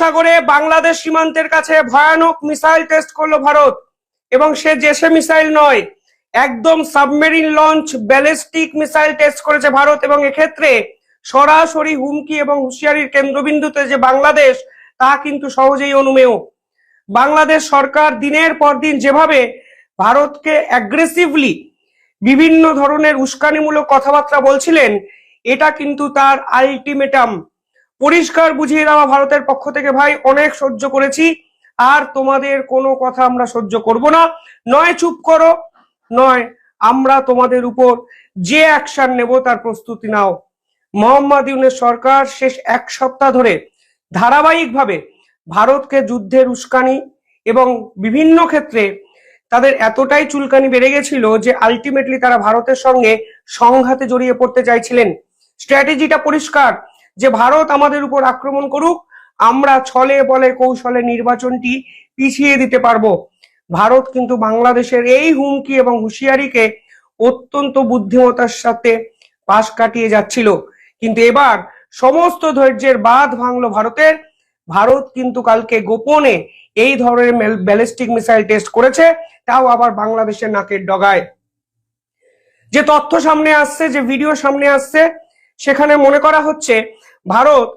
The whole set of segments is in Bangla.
সাগরে বাংলাদেশ সীমান্তের কাছে ভয়ানক মিসাইল টেস্ট করল ভারত। এবং সে জেসে মিসাইল নয়, একদম submarine launch ballistic missile test করেছে ভারত। এবং এক্ষেত্রে সরাসরি হুমকি এবং হুঁশিয়ারির কেন্দ্রবিন্দুতে যে বাংলাদেশ, তা কিন্তু সহজেই অনুমেয়। বাংলাদেশ সরকার দিনের পর দিন যেভাবে ভারতকে অ্যাগ্রেসিভলি বিভিন্ন ধরনের উস্কানিমূলক কথাবার্তা বলছিলেন, এটা কিন্তু তার আলটিমেটাম পরিষ্কার বুঝিয়ে দেওয়া ভারতের পক্ষ থেকে, ভাই, অনেক সহ্য করেছি। আর তোমাদের কোনো কথা আমরা সহ্য করব না। নয়, চুপ করো। নয়, আমরা তোমাদের উপর যে অ্যাকশন নেব তার প্রস্তুতি নাও। মোহাম্মদ ইউনের সরকার শেষ এক সপ্তাহ ধরে ধারাবাহিকভাবে ভারতকে যুদ্ধের উস্কানি এবং বিভিন্ন ক্ষেত্রে তাদের এতটাই চুলকানি বেড়ে গেছিল যে আলটিমেটলি তারা ভারতের সঙ্গে সংঘাতে জড়িয়ে পড়তে চাইছিলেন। স্ট্র্যাটেজিটা পরিষ্কার। যে ভারত আমাদের উপর আক্রমণ করুক, আমরা ছলে বলে কৌশলে নির্বাচনটি পিছিয়ে দিতে পারব। ভারত কিন্তু বাংলাদেশের এই হুমকি এবং হুঁশিয়ারিকে অত্যন্ত বুদ্ধিমতার সাথে পাশ কাটিয়ে যাচ্ছিল। কিন্তু এবার সমস্ত ধৈর্যের বাঁধ ভাঙলো ভারতের। ভারত কিন্তু কালকে গোপনে এই ধরনের ব্যালিস্টিক মিসাইল টেস্ট করেছে, তাও আবার বাংলাদেশের নাকের ডগায়। যে তথ্য সামনে আসছে, যে ভিডিও সামনে আসছে, সেখানে মনে করা হচ্ছে Bharat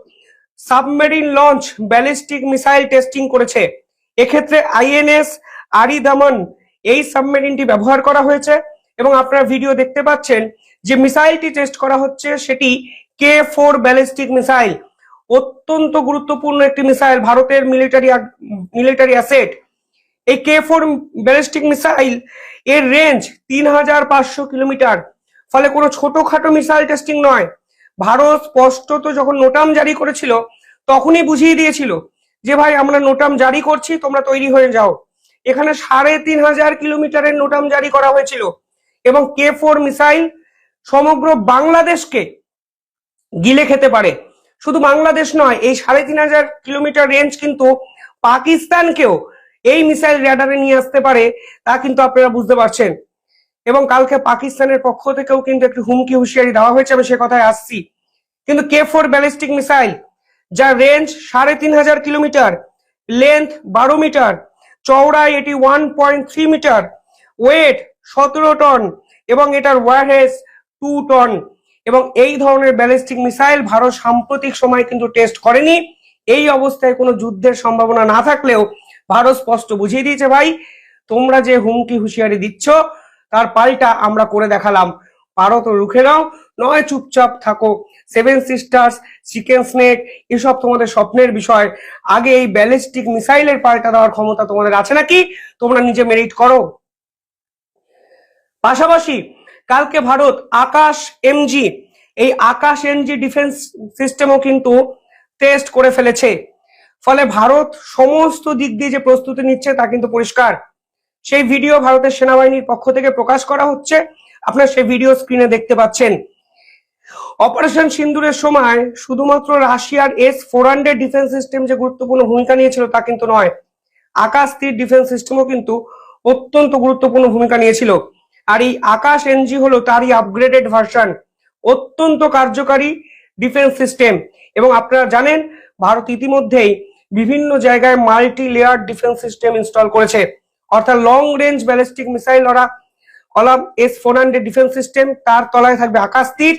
submarine launch ballistic missile testing করেছে। এক্ষেত্রে আইএনএস আরিদামন এই সাবমেরিনটি ব্যবহার করা হয়েছে এবং আপনারা ভিডিও দেখতে পাচ্ছেন যে মিসাইলটি টেস্ট করা হচ্ছে সেটি কে ফোর ব্যালিস্টিক মিসাইল। অত্যন্ত গুরুত্বপূর্ণ একটি মিসাইল, ভারতের মিলিটারি মিলিটারি অ্যাসেট। এই কে ফোর ব্যালিস্টিক মিসাইল এর রেঞ্জ তিন হাজার পাঁচশো কিলোমিটার। ফলে কোনো ছোটখাটো মিসাইল টেস্টিং নয়। ভারত স্পষ্টত যখন নোটাম জারি করেছিল, তখনই বুঝিয়ে দিয়েছিল যে ভাই আমরা নোটাম জারি করছি, তোমরা তৈরি হয়ে যাও। এখানে সাড়ে তিন হাজার কিলোমিটারের নোটাম জারি করা হয়েছিল এবং কে ফোর মিসাইল সমগ্র বাংলাদেশকে গিলে খেতে পারে। শুধু বাংলাদেশ নয়, এই সাড়ে তিন হাজার কিলোমিটার রেঞ্জ কিন্তু পাকিস্তানকেও এই মিসাইল র্যাডারে নিয়ে আসতে পারে, তা কিন্তু আপনারা বুঝতে পারছেন। এবং কালকে পাকিস্তানের পক্ষ থেকেও কিন্তু একটু হুমকি হুঁশিয়ারি দেওয়া হয়েছে, আমি সে কথায় আসছি। কিন্তু কে ফোর ব্যালিস্টিক মিসাইল, যার রেঞ্জ সাড়ে তিন হাজার কিলোমিটার লেন্থ বারো মিটার, চওড়ায় এটি one point three metre weight সতেরো টন এবং এটার ওয়ারহেস টু টন এবং এই ধরনের ব্যালিস্টিক মিসাইল ভারত সাম্প্রতিক সময় কিন্তু টেস্ট করেনি। এই অবস্থায় কোনো যুদ্ধের সম্ভাবনা না থাকলেও ভারত স্পষ্ট বুঝিয়ে দিয়েছে, ভাই, তোমরা যে হুমকি হুঁশিয়ারি দিচ্ছ তার পাল্টা আমরা করে দেখালাম। পারো তো রুখে নাও। নয়, চুপচাপ থাকো। সেভেন সিস্টার্স চিকেন স্নেক এসব তোমাদের স্বপ্নের বিষয়। আগে এই ব্যালিস্টিক মিসাইলের পাল্টা দেওয়ার ক্ষমতা তোমাদের আছে নাকি? তোমরা নিজে মেরিট করো। পাশাপাশি কালকে ভারত আকাশ এমজি এই আকাশ এমজি ডিফেন্স সিস্টেমও কিন্তু টেস্ট করে ফেলেছে। ফলে ভারত সমস্ত দিক দিয়ে যে প্রস্তুতি নিচ্ছে তা কিন্তু পরিষ্কার। সেই ভিডিও ভারতের সেনাবাহিনীর পক্ষ থেকে প্রকাশ করা হচ্ছে। আপনার সেই ভিডিও স্ক্রিনে দেখতে পাচ্ছেন। অপারেশন সিন্দুরের সময় শুধুমাত্র রাশিয়ার S four hundred defence system যে গুরুত্বপূর্ণ ভূমিকা নিয়েছিল তা কিন্তু নয় আকাশ তীর ডিফেন্স সিস্টেমও কিন্তু অত্যন্ত গুরুত্বপূর্ণ ভূমিকা নিয়েছিল। আর এই আকাশ এনজি হলো তারই আপগ্রেডেড ভার্সন অত্যন্ত কার্যকারী ডিফেন্স সিস্টেম। এবং আপনারা জানেন, ভারত ইতিমধ্যেই বিভিন্ন জায়গায় multi layer defence system install করেছে। অর্থাৎ লং রেঞ্জ ব্যালিস্টিক মিসাইল ওরা column S four hundred defence system তার তলায় থাকবে আকাশ তীর।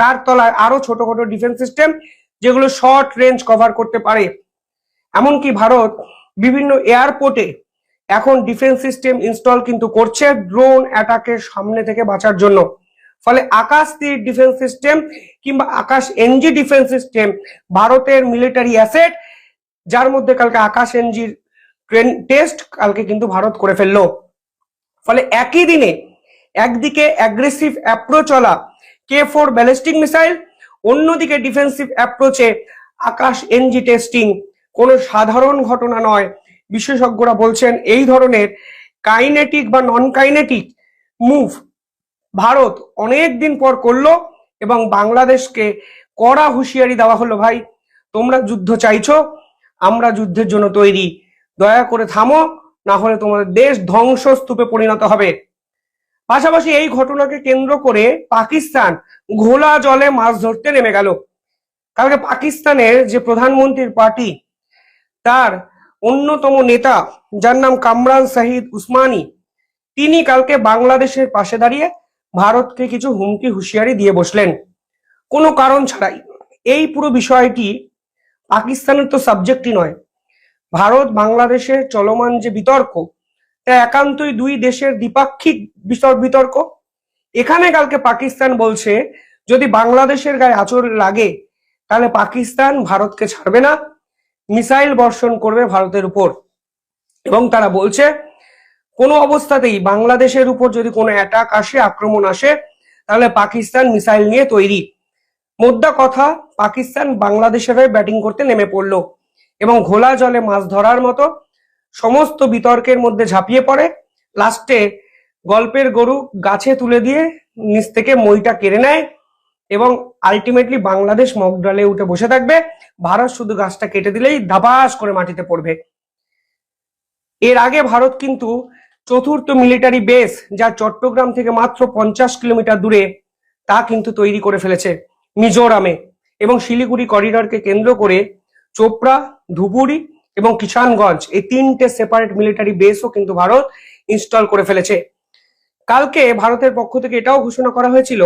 তার তলায় আরও ছোট ছোট ডিফেন্স সিস্টেম যেগুলো শর্ট রেঞ্জ কভার করতে পারে। এমনকি ভারত বিভিন্ন এয়ারপোর্টে এখন ডিফেন্স সিস্টেম ইনস্টল কিন্তু করছে ড্রোন অ্যাটাকের সামনে থেকে বাঁচার জন্য। ফলে আকাশ তীর ডিফেন্স সিস্টেম কিংবা আকাশ এনজি ডিফেন্স সিস্টেম ভারতের মিলিটারি অ্যাসেট যার মধ্যে কালকে আকাশ এনজির ট্রেন টেস্ট কালকে কিন্তু ভারত করে ফেলল। ফলে একই দিনে একদিকে অ্যাগ্রেসিভ অ্যাপ্রোচ চলা কে ফোর ব্যালিস্টিক মিসাইল অন্যদিকে ডিফেন্সিভ অ্যাপ্রোচে আকাশ এনজি টেস্টিং কোনো সাধারণ ঘটনা নয়। বিশেষজ্ঞরা বলছেন এই ধরনের কাইনেটিক বা নন কাইনেটিক মুভ ভারত অনেক দিন পর করল এবং বাংলাদেশকে কড়া হুঁশিয়ারি দেওয়া হলো, ভাই, তোমরা যুদ্ধ চাইছো, আমরা যুদ্ধের জন্য তৈরি। দয়া করে থামো, না হলে তোমাদের দেশ ধ্বংসস্তূপে পরিণত হবে। পাশাপাশি এই ঘটনাকে কেন্দ্র করে পাকিস্তান ঘোলা জলে মাছ ধরতে নেমে গেল। কালকে পাকিস্তানের যে প্রধানমন্ত্রীর পার্টি, তার অন্যতম নেতা, যার নাম কামরান শাহিদ উসমানী, তিনি কালকে বাংলাদেশের পাশে দাঁড়িয়ে ভারতকে কিছু হুমকি হুঁশিয়ারি দিয়ে বসলেন। কোনো কারণ ছাড়াই। এই পুরো বিষয়টি পাকিস্তানের তো সাবজেক্টই নয়। ভারত বাংলাদেশের চলমান যে বিতর্ক, তা একান্তই দুই দেশের দ্বিপাক্ষিক বিতর- বিতর্ক। এখানে কালকে পাকিস্তান বলছে, যদি বাংলাদেশের গায়ে আচর লাগে, তাহলে পাকিস্তান ভারতকে ছাড়বে না। মিসাইল বর্ষণ করবে ভারতের উপর। এবং তারা বলছে, কোনো অবস্থাতেই বাংলাদেশের উপর যদি কোনো অ্যাটাক আসে, আক্রমণ আসে, তাহলে পাকিস্তান মিসাইল নিয়ে তৈরি। মোদ্দা কথা, পাকিস্তান বাংলাদেশের হয়ে ব্যাটিং করতে নেমে পড়ল। এবং ঘোলা জলে মাছ ধরার মতো সমস্ত বিতর্কের মধ্যে ঝাঁপিয়ে পড়ে। লাস্টে গল্পের গরু গাছে তুলে দিয়ে নিচ থেকে মইটা কেড়ে নেয় এবং আলটিমেটলি বাংলাদেশ মগডালে উঠে বসে থাকবে। ভারত শুধু গাছটা কেটে দিলেই ধাপাস করে মাটিতে পড়বে। এর আগে ভারত কিন্তু চতুর্থ মিলিটারি বেস যা চট্টগ্রাম থেকে মাত্র পঞ্চাশ কিলোমিটার দূরে, তা কিন্তু তৈরি করে ফেলেছে মিজোরামে এবং শিলিগুড়ি করিডরকে কেন্দ্র করে চোপড়া, ধুবুরি এবং কিষানগঞ্জ এই তিনটে সেপারেট মিলিটারি বেসও কিন্তু ভারত ইনস্টল করে ফেলেছে। কালকে ভারতের পক্ষ থেকে এটাও ঘোষণা করা হয়েছিল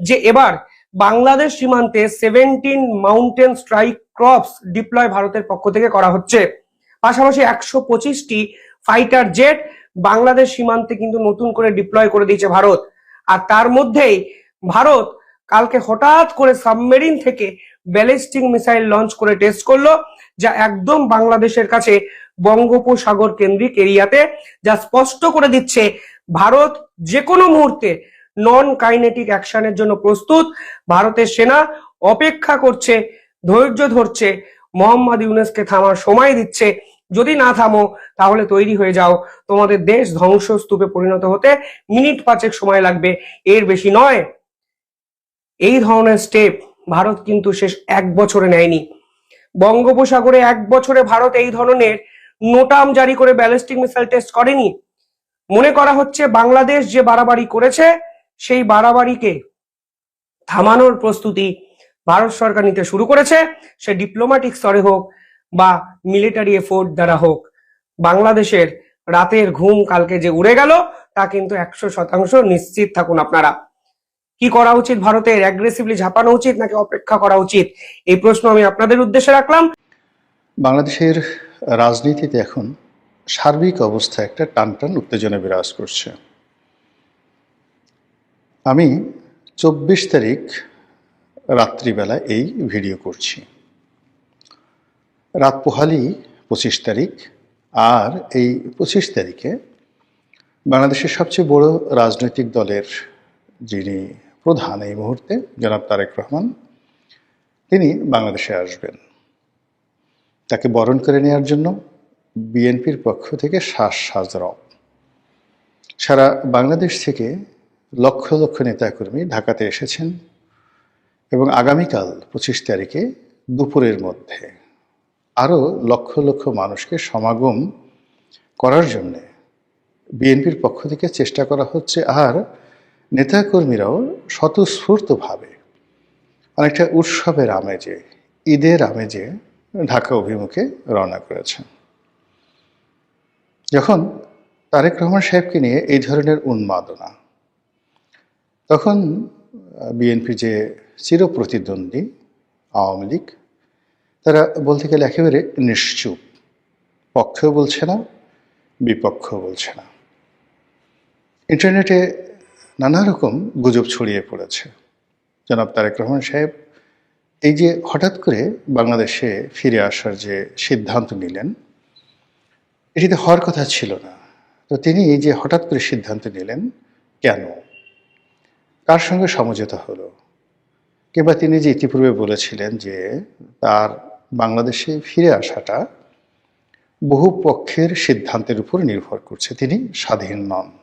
যে এবার বাংলাদেশ সীমান্তে seventeen mountain strike corps deploy ভারতের পক্ষ থেকে করা হচ্ছে। পাশাপাশি একশো পঁচিশটি ফাইটার জেট বাংলাদেশ সীমান্তে কিন্তু নতুন করে ডিপ্লয় করে দিয়েছে ভারত। আর তার মধ্যেই ভারত কালকে হঠাৎ করে সাবমেরিন থেকে ব্যালিস্টিক মিসাইল লঞ্চ করে টেস্ট করল, যা একদম বাংলাদেশের কাছে বঙ্গোপসাগর কেন্দ্রিক এরিয়াতে, যা স্পষ্ট করে দিচ্ছে ভারত যে কোনো মুহূর্তে নন কাইনেটিক অ্যাকশনের জন্য প্রস্তুত। ভারতের সেনা অপেক্ষা করছে, ধৈর্য ধরছে, মোহাম্মদ ইউনেসকে থামার সময় দিচ্ছে। যদি না থামো, তাহলে তৈরি হয়ে যাও। তোমাদের দেশ ধ্বংসস্তূপে পরিণত হতে মিনিট পাঁচেক সময় লাগবে। এর বেশি নয়, এই ধরনের স্টেপ ভারত কিন্তু শেষ এক বছরে নেয়নি। বঙ্গোপসাগরে এক বছরে ভারত এই ধরনের নোটাম জারি করে ব্যালিস্টিক মিসাইল টেস্ট করেনি। মনে করা হচ্ছে বাংলাদেশ যে বাড়াবাড়ি করেছে, সেই বাড়াবাড়িকে থামানোর প্রস্তুতি ভারত সরকার নিতে শুরু করেছে। সে ডিপ্লোম্যাটিক স্তরে হোক বা মিলিটারি এফোর্ট দ্বারা হোক, বাংলাদেশের রাতের ঘুম কালকে যে উড়ে গেল, তা কিন্তু একশো শতাংশ নিশ্চিত থাকুন আপনারা। কি করা উচিত ভারতের? অ্যাগ্রেসিভলি ঝাঁপানো উচিত নাকি অপেক্ষা করা উচিত? এই প্রশ্ন আমি আপনাদের উদ্দেশ্যে রাখলাম। বাংলাদেশের রাজনীতিতে এখন সার্বিক অবস্থা একটা টানটান উত্তেজনা বিরাজ করছে। আমি চব্বিশ তারিখ রাত্রিবেলা এই ভিডিও করছি। রাত পোহালি পঁচিশ তারিখ আর এই পঁচিশ তারিখে বাংলাদেশের সবচেয়ে বড় রাজনৈতিক দলের যিনি প্রধান এই মুহূর্তে, জনাব তারেক রহমান। তিনি বাংলাদেশে আসবেন। তাকে বরণ করে নেওয়ার জন্য বিএনপির পক্ষ থেকে শ্বাস সাজরব। সারা বাংলাদেশ থেকে লক্ষ লক্ষ নেতাকর্মী ঢাকাতে এসেছেন এবং আগামীকাল পঁচিশ তারিখে দুপুরের মধ্যে আরও লক্ষ লক্ষ মানুষকে সমাগম করার জন্যে বিএনপির পক্ষ থেকে চেষ্টা করা হচ্ছে। আর নেতাকর্মীরাও স্বতঃস্ফূর্তভাবে অনেকটা উৎসবের আমেজে, ঈদের আমেজে ঢাকা অভিমুখে রওনা করেছেন। যখন তারেক রহমান সাহেবকে নিয়ে এই ধরনের উন্মাদনা, তখন বিএনপি যে চিরপ্রতিদ্বন্দ্বী আওয়ামী লীগ, তারা বলতে গেলে একেবারে নিশ্চুপ, পক্ষেও বলছে না, বিপক্ষও বলছে না। ইন্টারনেটে নানা রকম গুজব ছড়িয়ে পড়েছে। জনাব তারেক রহমান সাহেব, এই যে হঠাৎ করে বাংলাদেশে ফিরে আসার যে সিদ্ধান্ত নিলেন, এটিতে হওয়ার কথা ছিল না। তো তিনি এই যে হঠাৎ করে সিদ্ধান্ত নিলেন, কেন? কার সঙ্গে সমঝোতা হলো? কিংবা তিনি যে ইতিপূর্বে বলেছিলেন যে তার বাংলাদেশে ফিরে আসাটা বহু পক্ষের সিদ্ধান্তের উপর নির্ভর করছে, তিনি স্বাধীন নন।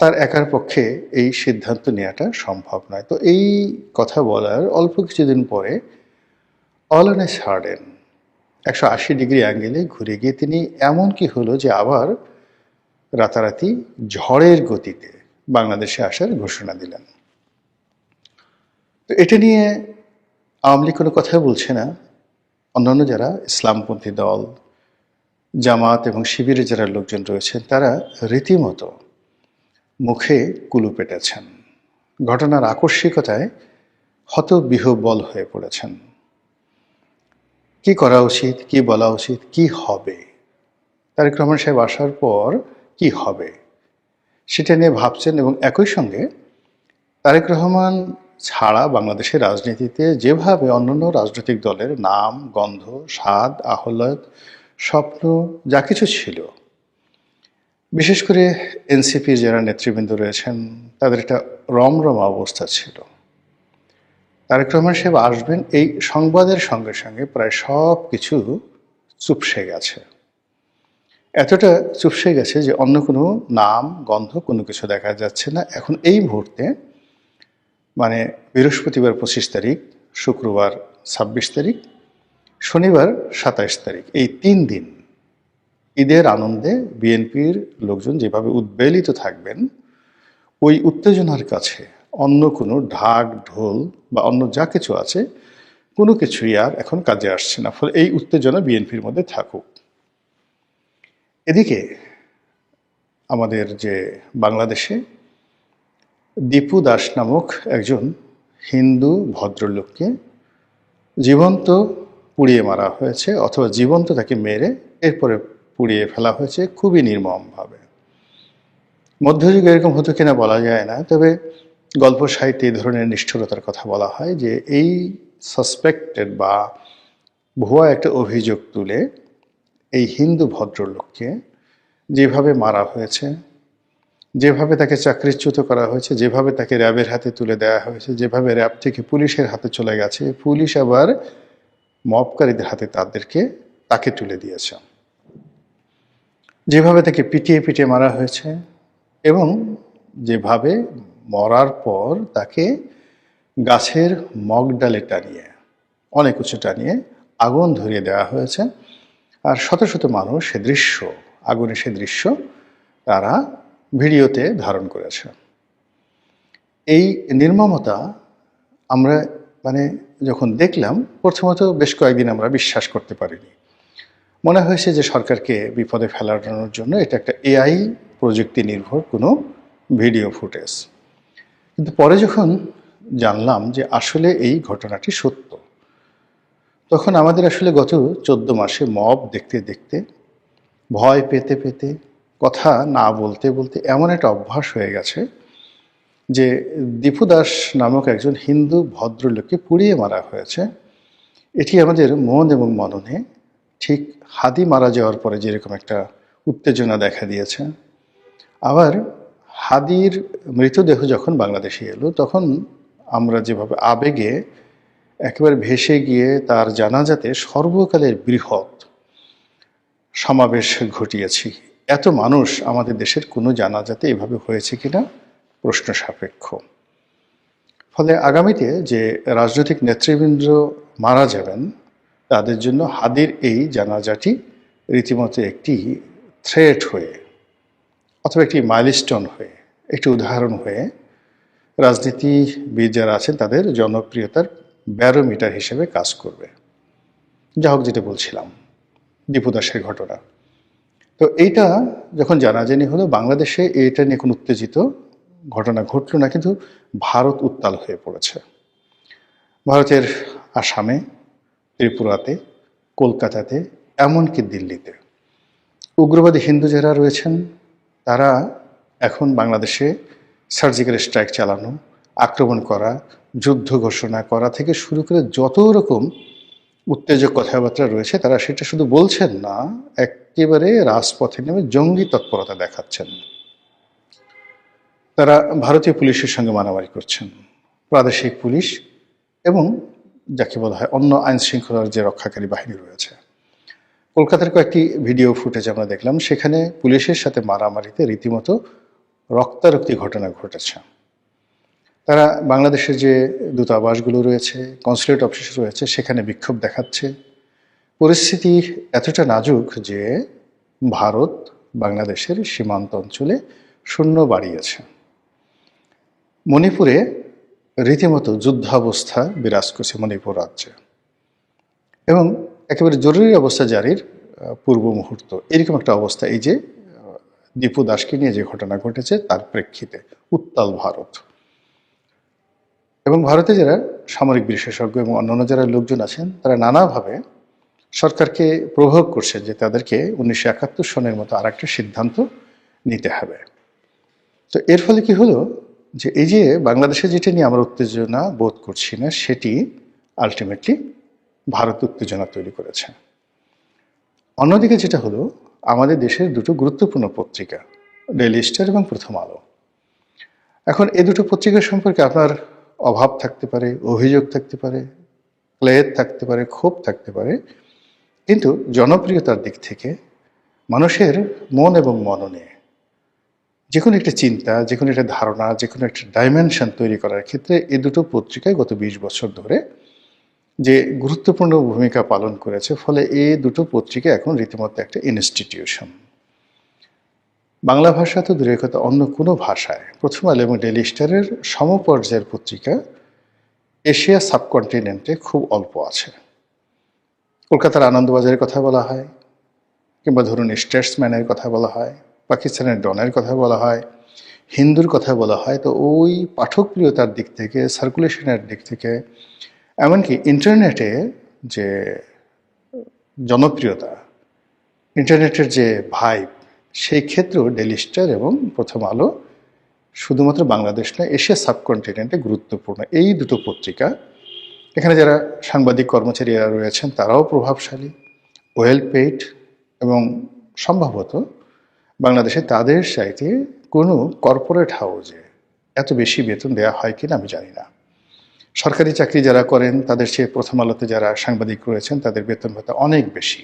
তার একার পক্ষে এই সিদ্ধান্ত নেওয়াটা সম্ভব নয়। তো এই কথা বলার অল্প কিছুদিন পরে অলনে ছাড়েন একশো আশি ডিগ্রি অ্যাঙ্গেলে ঘুরে গিয়ে তিনি এমন কি হলো যে আবার রাতারাতি ঝড়ের গতিতে বাংলাদেশে আসার ঘোষণা দিলেন। তো এটা নিয়ে আওয়ামী লীগ কোনো কথা বলছে না। অন্যান্য যারা ইসলামপন্থী দল, জামাত এবং শিবিরে যারা লোকজন রয়েছেন, তারা রীতিমতো মুখে কুলু পেটেছেন। ঘটনার আকস্মিকতায় হতবিহবল হয়ে পড়েছেন। কি করা উচিত, কি বলা উচিত, কি হবে? তারেক রহমান সাহেব আসার পর কি হবে? সেটা নিয়ে ভাবছেন এবং একই সঙ্গে তারেক রহমান ছাড়া বাংলাদেশের রাজনীতিতে যেভাবে অন্যান্য রাজনৈতিক দলের নাম, গন্ধ, স্বাদ, আহ্লাদ, স্বপ্ন, যা কিছু ছিল বিশেষ করে এনসিপির যারা নেতৃবৃন্দ রয়েছেন, তাদের একটা রমরমা অবস্থা ছিল। তারেক রহমান সাহেব আসবেন, এই সংবাদের সঙ্গে সঙ্গে প্রায় সব কিছু চুপসে গেছে। এতটা চুপসে গেছে যে অন্য কোনো নাম, গন্ধ কোনো কিছু দেখা যাচ্ছে না। এখন এই মুহূর্তে মানে বৃহস্পতিবার পঁচিশ তারিখ, শুক্রবার ছাব্বিশ তারিখ, শনিবার সাতাইশ তারিখ, এই তিন দিন ঈদের আনন্দে বিএনপির লোকজন যেভাবে উদ্বেলিত থাকবেন, ওই উত্তেজনার কাছে অন্য কোনো ঢাক, ঢোল বা অন্য যা কিছু আছে, কোনো কিছুই আর এখন কাজে আসছে না। ফলে এই উত্তেজনা বিএনপির মধ্যে থাকুক। এদিকে আমাদের যে বাংলাদেশে দীপু দাস নামক একজন হিন্দু ভদ্রলোককে জীবন্ত পুড়িয়ে মারা হয়েছে অথবা জীবন্ত তাকে মেরে এরপরে পুড়িয়ে ফেলা হয়েছে খুবই নির্মমভাবে। মধ্যযুগে এরকম হতো কিনা বলা যায় না, তবে গল্প সাহিত্যে এই ধরনের নিষ্ঠুরতার কথা বলা হয় যে এই সাসপেক্টেড বা ভুয়া একটা অভিযোগ তুলে এই হিন্দু ভদ্রলোককে যেভাবে মারা হয়েছে, যেভাবে তাকে চাকরিচ্যুত করা হয়েছে, যেভাবে তাকে র্যাবের হাতে তুলে দেওয়া হয়েছে, যেভাবে র্যাব থেকে পুলিশের হাতে চলে গেছে, পুলিশ আবার মবকারীদের হাতে তাদেরকে, তাকে তুলে দিয়েছে। যেভাবে তাকে পিটিয়ে পিটিয়ে মারা হয়েছে এবং যেভাবে মরার পর তাকে গাছের মগ ডালে টানিয়ে, অনেক উঁচু টানিয়ে আগুন ধরিয়ে দেওয়া হয়েছে। আর শত শত মানুষ সে দৃশ্য আগুনের সে দৃশ্য তারা ভিডিওতে ধারণ করেছে। এই নির্মমতা আমরা মানে যখন দেখলাম, প্রথমত বেশ কয়েকদিন আমরা বিশ্বাস করতে পারিনি। মনে হয়েছে যে সরকারকে বিপদে ফেলানোর জন্য এটা একটা এআই প্রযুক্তি নির্ভর কোনো ভিডিও ফুটেজ। কিন্তু পরে যখন জানলাম যে আসলে এই ঘটনাটি সত্য, তখন আমাদের আসলে গত চোদ্দ মাসে মব দেখতে দেখতে, ভয় পেতে পেতে, কথা না বলতে বলতে এমন একটা অভ্যাস হয়ে গেছে যে দীপু দাস নামক একজন হিন্দু ভদ্রলোককে পুড়িয়ে মারা হয়েছে। এটি আমাদের মন এবং মননে ঠিক হাদি মারা যাওয়ার পরে যেরকম একটা উত্তেজনা দেখা দিয়েছে, আবার হাদির মৃতদেহ যখন বাংলাদেশে এলো, তখন আমরা যেভাবে আবেগে একেবারে ভেসে গিয়ে তার জানাজাতে সর্বকালের বৃহৎ সমাবেশ ঘটিয়েছি। এত মানুষ আমাদের দেশের কোনো জানাজাতে এভাবে হয়েছে কিনা প্রশ্ন সাপেক্ষ। ফলে আগামীতে যে রাজনৈতিক নেতৃবৃন্দ মারা যাবেন তাদের জন্য হাদির এই জানাজাটি রীতিমতো একটি থ্রেট হয়ে, অথবা একটি মাইলস্টোন হয়ে, একটি উদাহরণ হয়ে রাজনীতিবিদ যারা আছেন তাদের জনপ্রিয়তার ব্যারোমিটার হিসেবে কাজ করবে। যা হোক যেটা বলছিলাম, দীপু দাসের ঘটনা। তো এইটা যখন জানাজানি হলো, বাংলাদেশে এটা নিয়ে কোনো উত্তেজিত ঘটনা ঘটলো না, কিন্তু ভারত উত্তাল হয়ে পড়েছে। ভারতের আসামে ত্রিপুরাতে, কলকাতাতে, এমনকি দিল্লিতে। উগ্রবাদী হিন্দু যারা রয়েছেন, তারা এখন বাংলাদেশে সার্জিক্যাল স্ট্রাইক চালানো, আক্রমণ করা, যুদ্ধ ঘোষণা করা থেকে শুরু করে যত রকম উত্তেজক কথাবার্তা রয়েছে, তারা সেটা শুধু বলছেন না, একেবারে রাজপথে নেমে জঙ্গি তৎপরতা দেখাচ্ছেন। তারা ভারতীয় পুলিশের সঙ্গে মারামারি করছেন, প্রাদেশিক পুলিশ এবং যাকে বলা হয় অন্য আইন শৃঙ্খলার যে রক্ষাকারী বাহিনী রয়েছে। কলকাতার কয়েকটি ভিডিও ফুটেজ আমরা দেখলাম, সেখানে পুলিশের সাথে মারামারিতে রীতিমতো রক্তারক্তি ঘটনা ঘটেছে। তারা বাংলাদেশের যে দূতাবাসগুলো রয়েছে, কনসুলেট অফিস রয়েছে, সেখানে বিক্ষোভ দেখাচ্ছে। পরিস্থিতি এতটা নাজুক যে ভারত বাংলাদেশের সীমান্ত অঞ্চলে শূন্য বাড়িয়েছে। মণিপুরে রীতিমতো যুদ্ধাবস্থা বিরাজ করছে মণিপুর রাজ্যে। এবং একেবারে জরুরি অবস্থা জারির পূর্ব মুহূর্ত। এরকম একটা অবস্থা এই যে দীপু দাসকে নিয়ে যে ঘটনা ঘটেছে তার প্রেক্ষিতে উত্তাল ভারত। এবং ভারতে যারা সামরিক বিশেষজ্ঞ এবং অন্যান্য যারা লোকজন আছেন, তারা নানাভাবে সরকারকে প্রভাব করছে যে তাদেরকে উনিশশো একাত্তর সনের মতো আর একটা সিদ্ধান্ত নিতে হবে। তো এর ফলে কি হলো? যে এই যে বাংলাদেশে যেটা নিয়ে আমরা উত্তেজনা বোধ করছি না, সেটি আলটিমেটলি ভারত উত্তেজনা তৈরি করেছে। অন্যদিকে যেটা হলো, আমাদের দেশের দুটো গুরুত্বপূর্ণ পত্রিকা ডেইলি স্টার এবং প্রথম আলো। এখন এই দুটো পত্রিকা সম্পর্কে আপনার অভাব থাকতে পারে, অভিযোগ থাকতে পারে, ক্লেদ থাকতে পারে, ক্ষোভ থাকতে পারে, কিন্তু জনপ্রিয়তার দিক থেকে মানুষের মন এবং মননে যে কোনো একটা চিন্তা যে কোনো একটা ধারণা যে কোনো একটা ডাইমেনশন তৈরি করার ক্ষেত্রে এ দুটো পত্রিকায় গত বিশ বছর ধরে যে গুরুত্বপূর্ণ ভূমিকা পালন করেছে, ফলে এ দুটো পত্রিকা এখন রীতিমতো একটা ইনস্টিটিউশন বাংলা ভাষা তো দূরের কথা, অন্য কোনো ভাষায়। প্রথম আলো এবং ডেলি স্টারের সমপর্যায়ের পত্রিকা এশিয়া সাবকন্টিনেন্টে খুব অল্প আছে। কলকাতার আনন্দবাজারের কথা বলা হয়, কিংবা ধরুন স্টেটসম্যানের কথা বলা হয়। পাকিস্তানের ডনের কথা বলা হয়, হিন্দুর কথা বলা হয়, তো ওই পাঠকপ্রিয়তার দিক থেকে সার্কুলেশনের দিক থেকে, এমনকি ইন্টারনেটে যে জনপ্রিয়তা ইন্টারনেটের যে ভাইব সেই ক্ষেত্রেও ডেলি স্টার এবং প্রথম আলো শুধুমাত্র বাংলাদেশ নয় এশিয়া সাবকন্টিনেন্টে গুরুত্বপূর্ণ। এই দুটো পত্রিকা, এখানে যারা সাংবাদিক কর্মচারীরা রয়েছেন, তারাও প্রভাবশালী ওয়েল পেইড এবং সম্ভবত বাংলাদেশে তাদের সাইটে কোনো কর্পোরেট হাউজে এত বেশি বেতন দেওয়া হয় কিনা আমি জানি না। সরকারি চাকরি যারা করেন, তাদের চেয়ে প্রথম আলোতে যারা সাংবাদিক রয়েছেন, তাদের বেতন ভাতা অনেক বেশি।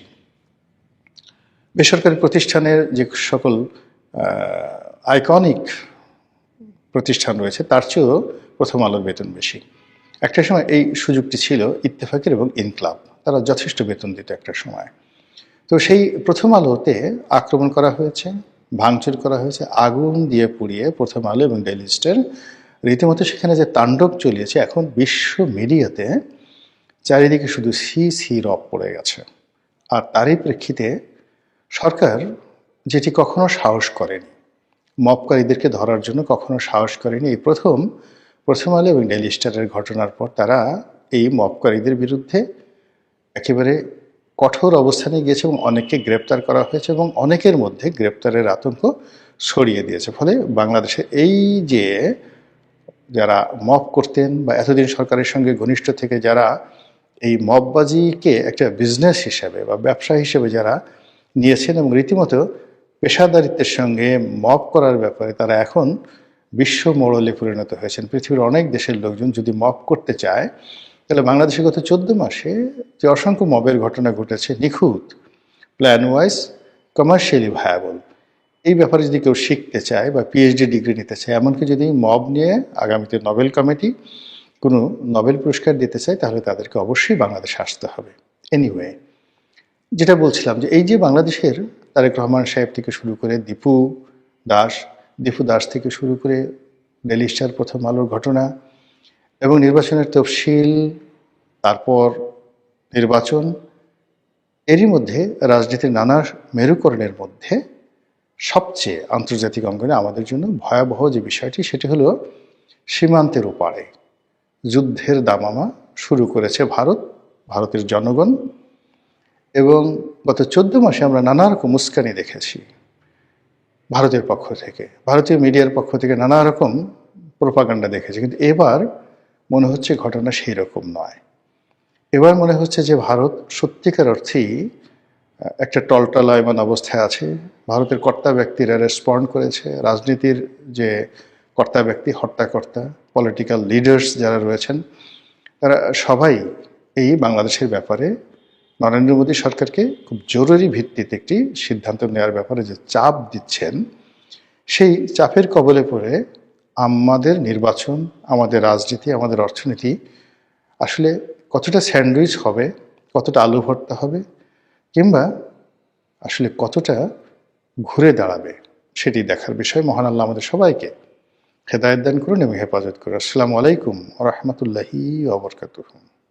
বেসরকারি প্রতিষ্ঠানের যে সকল আইকনিক প্রতিষ্ঠান রয়েছে, তার চেয়েও প্রথম আলোর বেতন বেশি। একটা সময় এই সুযোগটি ছিল ইত্তেফাকের এবং ইনক্লাব। তারা যথেষ্ট বেতন দিত একটা সময়। তো সেই প্রথম আলোতে আক্রমণ করা হয়েছে। ভাঙচুর করা হয়েছে, আগুন দিয়ে পুড়িয়ে প্রথম আলো এবং ডেইলি স্টার রীতিমতো সেখানে যে তাণ্ডব চলিয়েছে, এখন বিশ্ব মিডিয়াতে চারিদিকে শুধু সি সি রব পড়ে গেছে। আর তারই প্রেক্ষিতে সরকার যেটি কখনো সাহস করেনি, মপকারীদেরকে ধরার জন্য কখনো সাহস করেনি, এই প্রথম প্রথম আলো এবং ডেইলি স্টারের ঘটনার পর তারা এই মপকারীদের বিরুদ্ধে একেবারে কঠোর অবস্থানে গিয়েছে এবং অনেককে গ্রেপ্তার করা হয়েছে এবং অনেকের মধ্যে গ্রেপ্তারের আতঙ্ক ছড়িয়ে দিয়েছে। ফলে বাংলাদেশে এই যে যারা মব করতেন বা এতদিন সরকারের সঙ্গে ঘনিষ্ঠ থেকে যারা এই মববাজিকে একটা বিজনেস হিসেবে বা ব্যবসা হিসেবে যারা নিয়েছেন এবং রীতিমতো পেশাদারিত্বের সঙ্গে মব করার ব্যাপারে তারা এখন বিশ্ব মোড়লে পরিণত হয়েছেন। পৃথিবীর অনেক দেশের লোকজন যদি মব করতে চায় তাহলে বাংলাদেশে গত চোদ্দ মাসে যে অসংখ্য মবের ঘটনা ঘটেছে, নিখুঁত প্ল্যান ওয়াইজ কমার্শিয়ালি ভায়াবল এই ব্যাপারে যদি কেউ শিখতে চায় বা পিএইচডি ডিগ্রি নিতে চায়, এমনকি যদি মব নিয়ে আগামীতে নোবেল কমিটি কোনো নোবেল পুরস্কার দিতে চায়, তাহলে তাদেরকে অবশ্যই বাংলাদেশে আসতে হবে। এনিওয়ে যেটা বলছিলাম যে এই যে বাংলাদেশের তারেক রহমান সাহেব থেকে শুরু করে দীপু দাস দীপু দাস থেকে শুরু করে ডেলি স্টার প্রথম আলোর ঘটনা এবং নির্বাচনের তফসিল, তারপর নির্বাচন, এরই মধ্যে রাজনীতির নানা মেরুকরণের মধ্যে সবচেয়ে আন্তর্জাতিক অঙ্গনে আমাদের জন্য ভয়াবহ যে বিষয়টি, সেটি হলো সীমান্তের ওপারে যুদ্ধের দামামা শুরু করেছে ভারত, ভারতের জনগণ। এবং গত চোদ্দ মাসে আমরা নানা রকম উস্কানি দেখেছি ভারতের পক্ষ থেকে, ভারতীয় মিডিয়ার পক্ষ থেকে নানা রকম প্রোপাগান্ডা দেখেছি। কিন্তু এবার মনে হচ্ছে ঘটনা সেই রকম নয়। এবার মনে হচ্ছে যে ভারত সত্যিকার অর্থেই একটা টলটলায়মান অবস্থায় আছে। ভারতের কর্তা ব্যক্তিরা রেসপন্ড করেছে। রাজনীতির যে কর্তা ব্যক্তি হর্তাকর্তা পলিটিক্যাল লিডার্স যারা রয়েছেন, তারা সবাই এই বাংলাদেশের ব্যাপারে নরেন্দ্র মোদী সরকারকে খুব জরুরি ভিত্তিতে একটি সিদ্ধান্ত নেওয়ার ব্যাপারে যে চাপ দিচ্ছেন, সেই চাপের কবলে পড়ে আমাদের নির্বাচন, আমাদের রাজনীতি, আমাদের অর্থনীতি আসলে কতটা স্যান্ডউইচ হবে, কতটা আলু ভর্তা হবে কিংবা আসলে কতটা ঘুরে দাঁড়াবে সেটি দেখার বিষয়। মহান আল্লাহ আমাদের সবাইকে হেদায়ত দান করুন এবং হেফাজত করুন। আসসালামু আলাইকুম রহমতুল্লাহি ওবরকাতুহ